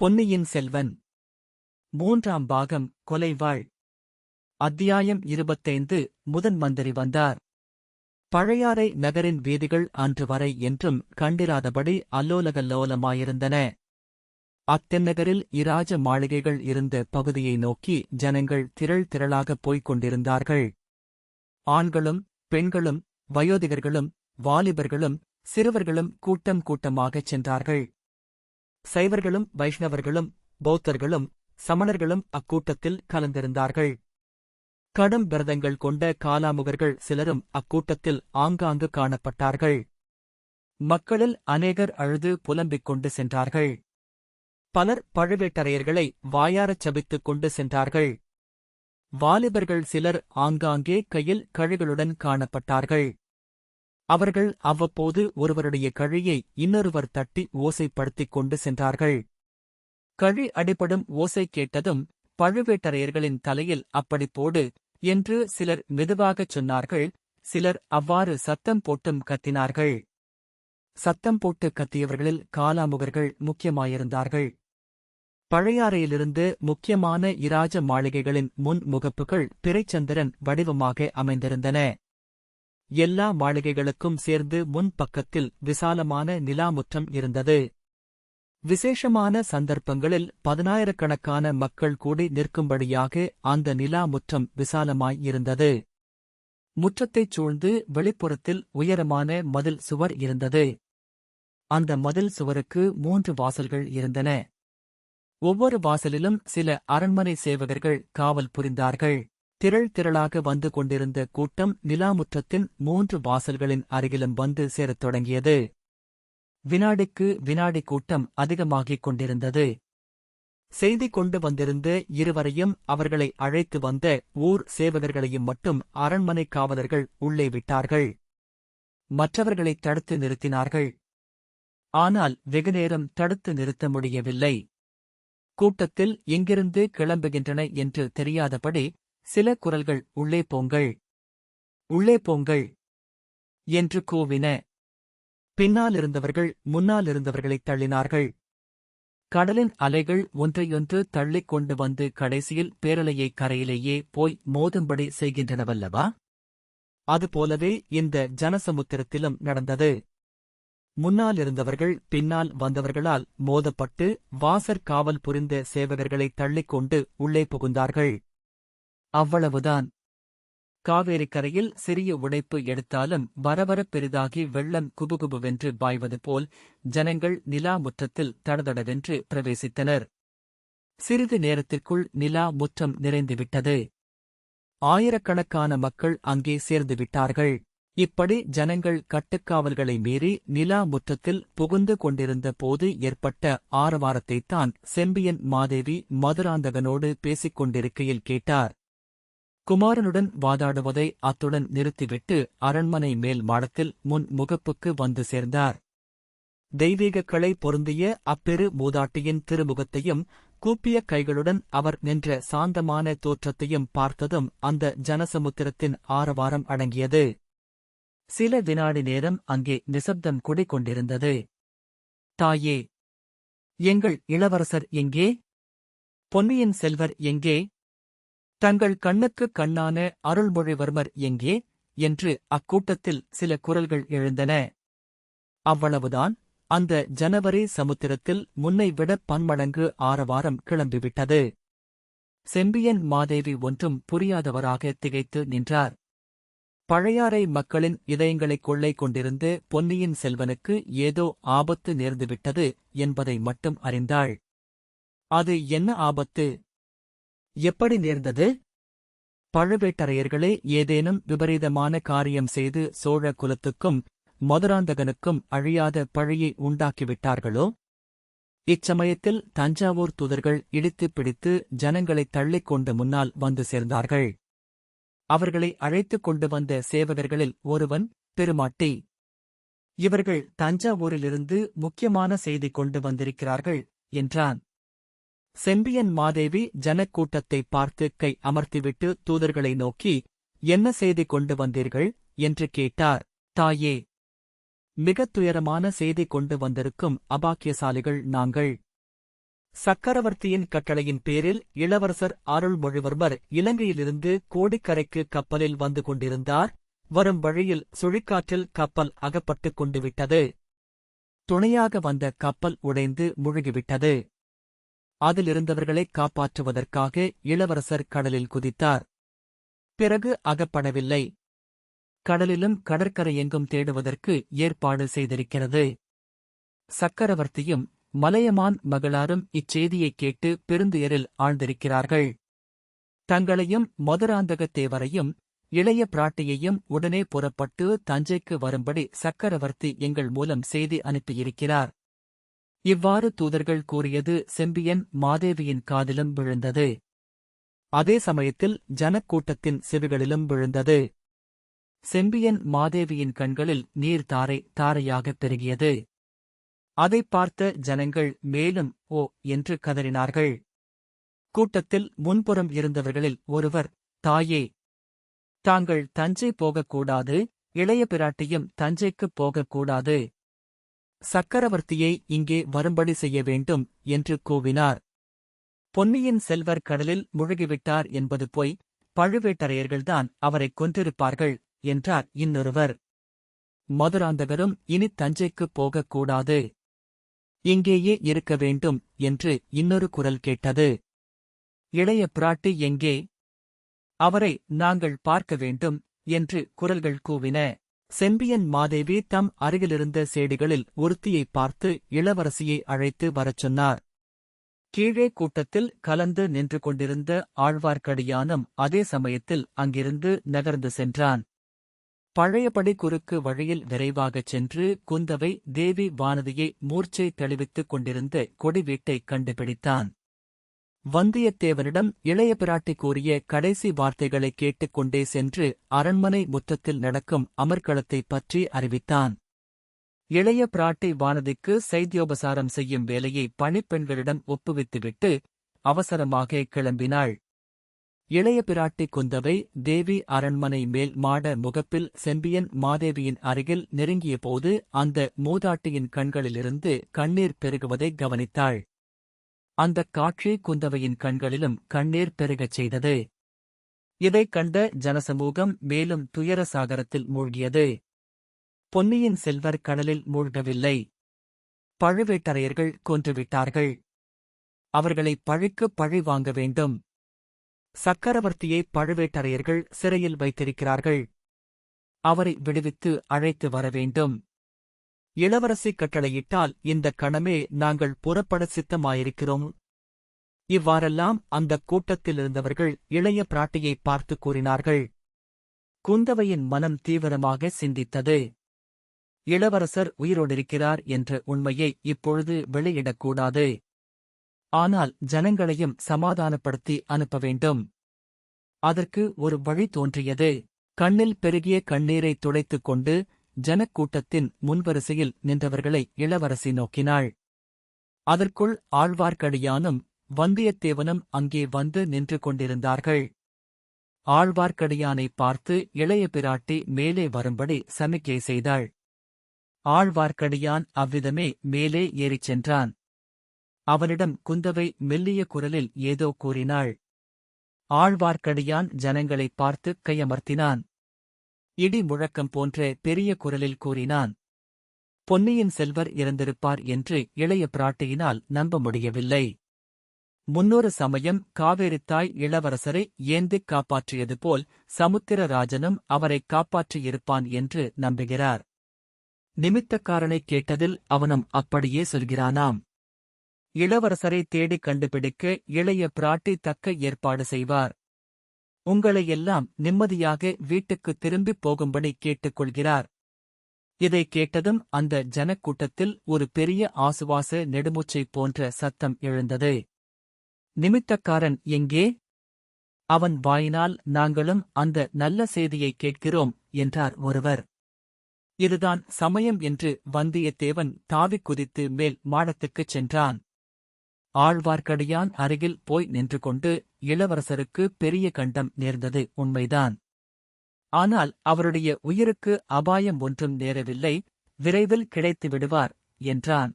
பொன்னியின் செல்வன். மூன்றாம் பாகம் கொலைவாள். அத்தியாயம் இருபத்தைந்து முதன் மந்திரி வந்தார். பழையாறை நகரின் வீதிகள் அன்று வரை என்றும் கண்டிராதபடி அல்லோலகல்லோலமாயிருந்தன அத்தென்னகரில் இராஜ மாளிகைகள் இருந்த பகுதியை நோக்கி ஜனங்கள் திரள் திரளாகப் போய்க் கொண்டிருந்தார்கள். ஆண்களும் பெண்களும் வயோதிகர்களும் வாலிபர்களும் சிறுவர்களும் கூட்டம் கூட்டமாகச் சென்றார்கள். சைவர்களும் வைஷ்ணவர்களும் பௌத்தர்களும் சமணர்களும் அக்கூட்டத்தில் கலந்திருந்தார்கள். கடும் விரதங்கள் கொண்ட காலாமுகர்கள் சிலரும் அக்கூட்டத்தில் ஆங்காங்கு காணப்பட்டார்கள். மக்களில் அநேகர் அழுது புலம்பிக் கொண்டு சென்றார்கள். பலர் பழுவேட்டரையர்களை வாயாரச் சபித்துக் கொண்டு சென்றார்கள். வாலிபர்கள் சிலர் ஆங்காங்கே கையில் கழுகளுடன் காணப்பட்டார்கள். அவர்கள் அவ்வப்போது ஒருவருடைய கழியை இன்னொருவர் தட்டி ஓசைப்படுத்திக் கொண்டு சென்றார்கள். கழி அடிபடும் ஓசை கேட்டதும் பழுவேட்டரையர்களின் தலையில் அப்படி போடு என்று சிலர் மெதுவாகச் சொன்னார்கள். சிலர் அவ்வாறு சத்தம் போட்டும் கத்தினார்கள். சத்தம் போட்டு கத்தியவர்களில் காலாமுகர்கள் முக்கியமாயிருந்தார்கள். பழையாறையிலிருந்து முக்கியமான இராஜ மாளிகைகளின் முன் முகப்புகள் பிறைச்சந்திரன் வடிவமாக அமைந்திருந்தன. எல்லா மாளிகைகளுக்கும் சேர்ந்து முன் பக்கத்தில் விசாலமான நிலாமுற்றம் இருந்தது. விசேஷமான சந்தர்ப்பங்களில் பதினாயிரக்கணக்கான மக்கள் கூடி நிற்கும்படியாக அந்த நிலாமுற்றம் விசாலமாய் இருந்தது முற்றத்தைச் சூழ்ந்து வெளிப்புறத்தில் உயரமான மதில் சுவர் இருந்தது. அந்த மதில் சுவருக்கு மூன்று வாசல்கள் இருந்தன. ஒவ்வொரு வாசலிலும் சில அரண்மனை சேவகர்கள் காவல் புரிந்தார்கள். திரள் திரளாக வந்து கொண்டிருந்த கூட்டம் நிலாமுற்றத்தின் மூன்று வாசல்களின் அருகிலும் வந்து சேரத் தொடங்கியது. வினாடிக்கு வினாடி கூட்டம் அதிகமாகிக் கொண்டிருந்தது. செய்தி கொண்டு வந்திருந்த இருவரையும் அவர்களை அழைத்து வந்த ஊர் சேவகர்களையும் மட்டும் அரண்மனை காவலர்கள் உள்ளே விட்டார்கள். மற்றவர்களை தடுத்து நிறுத்தினார்கள். ஆனால் வெகுநேரம் தடுத்து நிறுத்த முடியவில்லை. கூட்டத்தில் எங்கிருந்து கிளம்புகின்றன என்று தெரியாதபடி சில குரல்கள் உள்ளே போங்கள் உள்ளே போங்கள் என்று கூவின. பின்னாலிருந்தவர்கள் முன்னாலிருந்தவர்களைத் தள்ளினார்கள். கடலின் அலைகள் ஒன்றையொன்று தள்ளிக் கொண்டு வந்து கடைசியில் பேரலையை கரையிலேயே போய் மோதும்படி செய்கின்றனவல்லவா? அதுபோலவே இந்த ஜனசமுத்திரத்திலும் நடந்தது. முன்னாலிருந்தவர்கள் பின்னால் வந்தவர்களால் மோதப்பட்டு வாசற் காவல் புரிந்த சேவகர்களைத் தள்ளிக்கொண்டு உள்ளே புகுந்தார்கள். அவ்வளவுதான். காவேரி கரையில் சிறிய உடைப்பு எடுத்தாலும் வரவரப் பெரிதாகி வெள்ளம் குபுகுபுவென்று பாய்வது போல் ஜனங்கள் நிலா முற்றத்தில் தடதடவென்று பிரவேசித்தனர். சிறிது நேரத்திற்குள் நிலா முற்றம் நிறைந்துவிட்டது. ஆயிரக்கணக்கான மக்கள் அங்கே சேர்ந்து விட்டார்கள். இப்படி ஜனங்கள் கட்டுக்காவல்களை மீறி நிலா முற்றத்தில் புகுந்து கொண்டிருந்த போது ஏற்பட்ட ஆரவாரத்தைத்தான் செம்பியன் மாதேவி மதுராந்தகனோடு பேசிக் கொண்டிருக்கையில் கேட்டார். குமாரனுடன் வாதாடுவதை அத்துடன் நிறுத்திவிட்டு அரண்மனை மேல் மாடத்தில் முன் முகப்புக்கு வந்து சேர்ந்தார். தெய்வீக கலை பொருந்திய அப்பெரு மூதாட்டியின் திருமுகத்தையும் கூப்பிய கைகளுடன் அவர் நின்ற சாந்தமான தோற்றத்தையும் பார்த்ததும் அந்த ஜனசமுத்திரத்தின் ஆரவாரம் அடங்கியது. சில வினாடி நேரம் அங்கே நிசப்தம் குடிக்கொண்டிருந்தது தாயே எங்கள் இளவரசர் எங்கே? பொன்னியின் செல்வர் எங்கே? தங்கள் கண்ணுக்கு கண்ணான அருள்மொழிவர்மர் எங்கே? என்று அக்கூட்டத்தில் சில குரல்கள் எழுந்தன. அவ்வளவுதான். அந்த ஜனவரி சமுத்திரத்தில் முன்னைவிட பன்மடங்கு ஆரவாரம் கிளம்பிவிட்டது. செம்பியன் மாதேவி ஒன்றும் புரியாதவராக திகைத்து நின்றார். பழையாறை மக்களின் இதயங்களைக் கொள்ளை கொண்டிருந்து பொன்னியின் செல்வனுக்கு ஏதோ ஆபத்து நேர்ந்துவிட்டது என்பதை மட்டும் அறிந்தாள். அது என்ன ஆபத்து? எப்படி நேர்ந்தது? பழுவேட்டரையர்களே ஏதேனும் விபரீதமான காரியம் செய்து சோழ குலத்துக்கும் மதுராந்தகனுக்கும் அழியாத பழியை உண்டாக்கிவிட்டார்களோ? இச்சமயத்தில் தஞ்சாவூர் தூதர்கள் இடித்துப் பிடித்து ஜனங்களைத் தள்ளிக் கொண்டு முன்னால் வந்து சேர்ந்தார்கள். அவர்களை அழைத்துக் கொண்டு வந்த சேவகர்களில் ஒருவன் பெருமாட்டி. இவர்கள் தஞ்சாவூரிலிருந்து முக்கியமான செய்தி கொண்டு வந்திருக்கிறார்கள் என்றான். செம்பியன் மாதேவி ஜனக்கூட்டத்தை பார்த்து கை அமர்த்திவிட்டு தூதர்களை நோக்கி என்ன செய்தி கொண்டு வந்தீர்கள்? என்று கேட்டார். தாயே மிகத் துயரமான செய்தி கொண்டு வந்திருக்கும் அபாக்கியசாலிகள் நாங்கள். சக்கரவர்த்தியின் கட்டளையின் பேரில் இளவரசர் அருள்மொழிவர்மர் இலங்கையிலிருந்து கோடிக்கரைக்கு கப்பலில் வந்து கொண்டிருந்தார். வரும் வழியில் சுழிக்காற்றில் கப்பல் அகப்பட்டுக் கொண்டு விட்டது துணையாக வந்த கப்பல் உடைந்து முழுகிவிட்டது. அதிலிருந்தவர்களை காப்பாற்றுவதற்காக இளவரசர் கடலில் குதித்தார். பிறகு அகப்படவில்லை. கடலிலும் கடற்கரையெங்கும் தேடுவதற்கு ஏற்பாடு செய்திருக்கிறது. சக்கரவர்த்தியும் மலையமான் மகளாரும் இச்செய்தியைக் கேட்டு பெருந்துயரில் ஆழ்ந்திருக்கிறார்கள். தங்களையும் மதுராந்தகத் தேவரையும் இளைய பிராட்டியையும் உடனே புறப்பட்டு தஞ்சைக்கு வரும்படி சக்கரவர்த்தி எங்கள் மூலம் செய்தி அனுப்பியிருக்கிறார். இவ்வாறு தூதர்கள் கூறியது செம்பியன் மாதேவியின் காதிலும் விழுந்தது. அதே சமயத்தில் ஜனக்கூட்டத்தின் செவிகளிலும் விழுந்தது. செம்பியன் மாதேவியின் கண்களில் நீர் தாரை தாரையாகப் பெருகியது. அதைப் பார்த்த ஜனங்கள் மேலும் ஓ என்று கதறினார்கள். கூட்டத்தில் முன்புறம் இருந்தவர்களில் ஒருவர் தாயே தாங்கள் தஞ்சை போகக்கூடாது இளைய பிராட்டியும் தஞ்சைக்குப் போகக்கூடாது. சக்கரவர்த்தியை இங்கே வரும்படி செய்ய வேண்டும் என்று கூவினார். பொன்னியின் செல்வர் கடலில் முழுகிவிட்டார் என்பது போய் பழுவேட்டரையர்கள்தான் அவரைக் கொன்றிருப்பார்கள் என்றார் இன்னொருவர். மதுராந்தகரும் இனி தஞ்சைக்குப் போகக்கூடாது. இங்கேயே இருக்க வேண்டும் என்று இன்னொரு குரல் கேட்டது. இளைய பிராட்டி எங்கே? அவரை நாங்கள் பார்க்க வேண்டும் என்று குரல்கள் கூவின. செம்பியன் மாதேவி தம் அருகிலிருந்த சேடிகளில் ஒருத்தியைப் பார்த்து இளவரசியை அழைத்து வரச் சொன்னார். கீழே கூட்டத்தில் கலந்து நின்று கொண்டிருந்த ஆழ்வார்க்கடியானும் அதே சமயத்தில் அங்கிருந்து நகர்ந்து சென்றான். பழையபடி குறுக்கு வழியில் விரைவாகச் சென்று குந்தவை தேவி வானதியை மூர்ச்சை தெளிவித்துக் கொண்டிருந்த கொடி வீட்டைக் கண்டுபிடித்தான். வந்தியத்தேவனிடம் இளைய பிராட்டி கூறிய கடைசி வார்த்தைகளைக் கேட்டுக்கொண்டே சென்று அரண்மனை முத்தத்தில் நடக்கும் அமர்க்களத்தைப் பற்றி அறிவித்தான். இளைய பிராட்டி வானதிக்கு செய்தியோபசாரம் செய்யும் வேலையை பணிப்பெண்களிடம் ஒப்புவித்துவிட்டு அவசரமாக கிளம்பினாள். இளைய பிராட்டி குந்தவை தேவி அரண்மனை மேல் மாட முகப்பில் செம்பியன் மாதேவியின் அருகில் நெருங்கியபோது அந்த மூதாட்டியின் கண்களிலிருந்து கண்ணீர் பெருகுவதை கவனித்தாள். அந்தக் காட்சி குந்தவையின் கண்களிலும் கண்ணீர் பெருகச் செய்தது. இதைக் கண்ட ஜனசமூகம் மேலும் துயர சாகரத்தில் மூழ்கியது. பொன்னியின் செல்வர் கடலில் மூழ்கவில்லை. பழுவேட்டரையர்கள் கொன்றுவிட்டார்கள். அவர்களை பழிக்கு பழி வாங்க வேண்டும். சக்கரவர்த்தியை பழுவேட்டரையர்கள் சிறையில் வைத்திருக்கிறார்கள். அவரை விடுவித்து அழைத்து வர வேண்டும். இளவரசி கட்டளையிட்டால் இந்த கணமே நாங்கள் புறப்பட சித்தமாயிருக்கிறோம். இவ்வாறெல்லாம் அந்தக் கூட்டத்திலிருந்தவர்கள் இளைய பிராட்டியை பார்த்து கூறினார்கள். குந்தவையின் மனம் தீவிரமாக சிந்தித்தது. இளவரசர் உயிரோடிருக்கிறார் என்ற உண்மையை இப்பொழுது வெளியிடக்கூடாது. ஆனால் ஜனங்களையும் சமாதானப்படுத்தி அனுப்ப வேண்டும். அதற்கு ஒரு வழி தோன்றியது. கண்ணில் பெருகிய கண்ணீரை துடைத்துக் கொண்டு ஜனக்கூட்டத்தின் முன்வரிசையில் நின்றவர்களை இளவரசி நோக்கினாள். அதற்குள் ஆழ்வார்க்கடியானும் வந்தியத்தேவனும் அங்கே வந்து நின்று கொண்டிருந்தார்கள். ஆழ்வார்க்கடியானைப் பார்த்து இளைய பிராட்டி மேலே வரும்படி சமிக்கை செய்தாள். ஆழ்வார்க்கடியான் அவ்விதமே மேலே ஏறிச் சென்றான். அவனிடம் குந்தவை மெல்லிய குரலில் ஏதோ கூறினாள். ஆழ்வார்க்கடியான் ஜனங்களைப் பார்த்து கையமர்த்தினான். இடி முழக்கம் போன்ற பெரிய குரலில் கூறினான். பொன்னியின் செல்வர் இறந்திருப்பார் என்று இளைய பிராட்டியினால் நம்ப முடியவில்லை. முன்னொரு சமயம் காவேரித்தாய் இளவரசரை ஏந்திக் காப்பாற்றியது போல் சமுத்திரராஜனும் அவரைக் காப்பாற்றியிருப்பான் என்று நம்புகிறார். நிமித்தக்காரனைக் கேட்டதில் அவனும் அப்படியே சொல்கிறானாம். இளவரசரை தேடிக் கண்டுபிடிக்க இளைய பிராட்டி தக்க ஏற்பாடு செய்வார். உங்களையெல்லாம் நிம்மதியாக வீட்டுக்குத் திரும்பிப் போகும்படி கேட்டுக்கொள்கிறார். இதைக் கேட்டதும் அந்த ஜனக்கூட்டத்தில் ஒரு பெரிய ஆசுவாச நெடுமுச்சை போன்ற சத்தம் எழுந்தது. நிமித்தக்காரன் எங்கே? அவன் வாயினால் நாங்களும் அந்த நல்ல செய்தியைக் கேட்கிறோம் என்றார் ஒருவர். இதுதான் சமயம் என்று வந்தியத்தேவன் தாவிக் குதித்து மேல் மாடத்துக்குச் சென்றான். ஆழ்வார்க்கடியான் அருகில் போய் நின்று கொண்டு இளவரசருக்கு பெரிய கண்டம் நேர்ந்தது உண்மைதான். ஆனால் அவருடைய உயிருக்கு அபாயம் ஒன்றும் நேரவில்லை விரைவில் கிடைத்து விடுவார் என்றான்.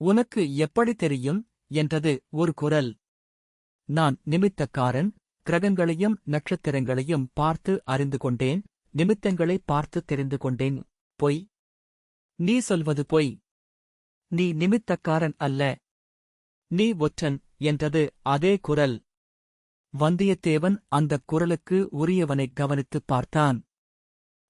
உனக்கு எப்படி தெரியும்? என்றது ஒரு குரல். நான் நிமித்தக்காரன் கிரகங்களையும் நட்சத்திரங்களையும் பார்த்து அறிந்து கொண்டேன் நிமித்தங்களை பார்த்து தெரிந்து கொண்டேன். பொய். நீ சொல்வது பொய். நீ நிமித்தக்காரன் அல்ல. நீ ஒற்றன் என்றது அதே குரல். வந்தியத்தேவன் அந்தக் குரலுக்கு உரியவனை கவனித்துப் பார்த்தான்.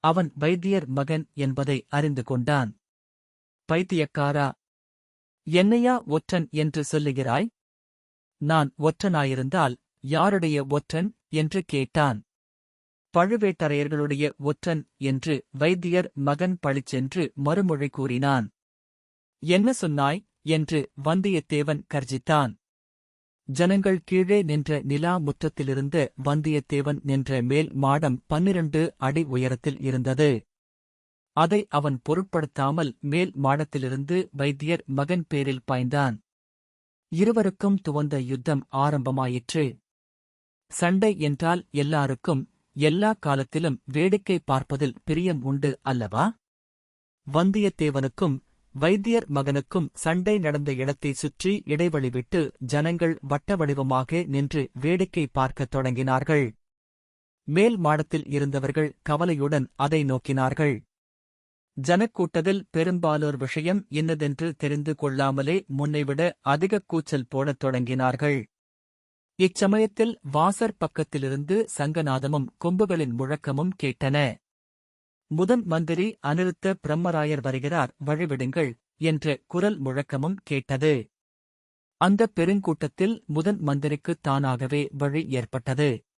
அவன் வைத்தியர் மகன் என்பதை அறிந்து கொண்டான். பைத்தியக்காரா என்னையா ஒற்றன் என்று சொல்லுகிறாய்? நான் ஒற்றனாயிருந்தால் யாருடைய ஒற்றன் என்று கேட்டான். பழுவேட்டரையர்களுடைய ஒற்றன் என்று வைத்தியர் மகன் பழிச்சென்று மறுமொழி கூறினான். என்ன சொன்னாய்? என்று வந்தியத்தேவன் கர்ஜித்தான். ஜனங்கள் கீழே நின்ற நிலா முற்றத்திலிருந்த வந்தியத்தேவன் நின்ற மேல் மாடம் பன்னிரண்டு அடி உயரத்தில் இருந்தது. அதை அவன் பொருட்படுத்தாமல் மேல் மாடத்திலிருந்து வைத்தியர் மகன் பேரில் பாய்ந்தான். இருவருக்கும் துவந்த யுத்தம் ஆரம்பமாயிற்று. சண்டை என்றால் எல்லாருக்கும் எல்லா காலத்திலும் வேடிக்கை பார்ப்பதில் பிரியம் உண்டு அல்லவா? வந்தியத்தேவனுக்கும் வைத்தியர் மகனுக்கும் சண்டை நடந்த இடத்தைச் சுற்றி இடைவெளி விட்டு ஜனங்கள் வட்ட வடிவமாக நின்று வேடிக்கை பார்க்கத் தொடங்கினார்கள். மேல் மாடத்தில் இருந்தவர்கள் கவலையுடன் அதை நோக்கினார்கள். ஜனக்கூட்டத்தில் பெரும்பாலோர் விஷயம் இன்னதென்று தெரிந்து கொள்ளாமலே முன்னைவிட அதிக கூச்சல் போடத் தொடங்கினார்கள். இச்சமயத்தில் வாசற் பக்கத்திலிருந்து சங்கநாதமும் கொம்புகளின் முழக்கமும் கேட்டன. முதன் மந்திரி அனிருத்த பிரம்மராயர் வருகிறார் வழிவிடுங்கள் என்ற குரல் முழக்கமும் கேட்டது. அந்த பெருங்கூட்டத்தில் முதன் மந்திரிக்கு தானாகவே வழி ஏற்பட்டது.